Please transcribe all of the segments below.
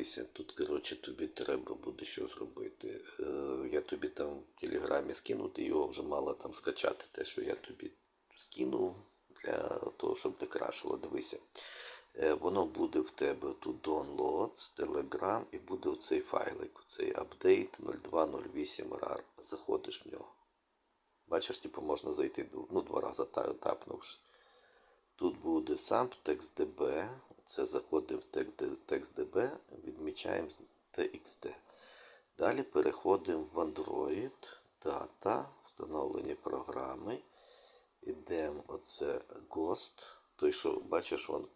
дивися, тут, коротше, тобі треба буде що зробити. Е, я тобі там в телеграмі скину, ти його вже мала там скачати, те, що я тобі скину для того, щоб не крашило. Дивися. Е, воно буде в тебе тут downloads, Telegram і буде оцей файлик, оцей update 0208 RAR. Заходиш в нього. Бачиш, типу, можна зайти ну, два рази та- тапнувши. Тут буде сам TextDB. Це заходимо в TextDB, відмічаємо TXT. Далі переходимо в Android, Data, встановлення програми. Ідемо оце Ghost. Той, що бачиш, вон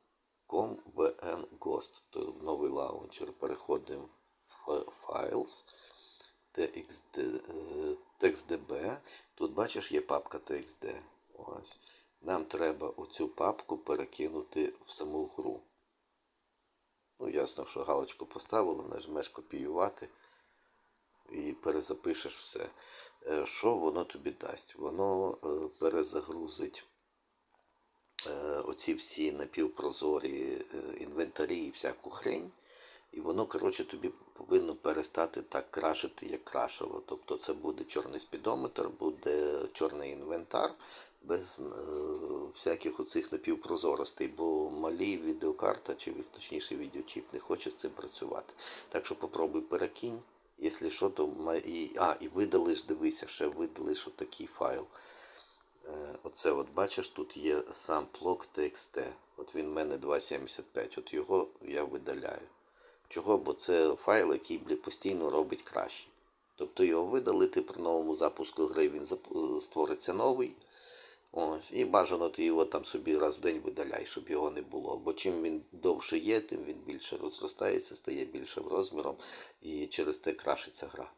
ComVN Ghost. То новий лаунчер. Переходимо в Files. TXD, TextDB. Тут бачиш є папка TXD. Ось. Нам треба оцю папку перекинути в саму гру. Ну, ясно, що галочку поставили, нажмеш копіювати і перезапишеш все. Е, Що воно тобі дасть? Воно е, перезагрузить е, оці всі напівпрозорі інвентарі і всяку хрень. І воно, коротше, тобі повинно перестати так крашити, як крашило. Тобто це буде чорний спідометр, буде чорний інвентар без е, всяких оцих напівпрозоростей, бо малі відеокарта, чи точніше відеочіп не хоче з цим працювати. Так що попробуй перекинь. Якщо що, то і, а, і видалиш, дивися, ще видалиш отакий файл. Е, Оце от бачиш, тут є сам блок TXT. От він в мене 2.75. От його я видаляю. Чого? Бо це файл, який постійно робить краще. Тобто його видалити при новому запуску гри, він створиться новий. Ось, і бажано ти його там собі раз в день видаляй, щоб його не було. Бо чим він довше є, тим він більше розростається, стає більшим розміром і через те крашиться гра.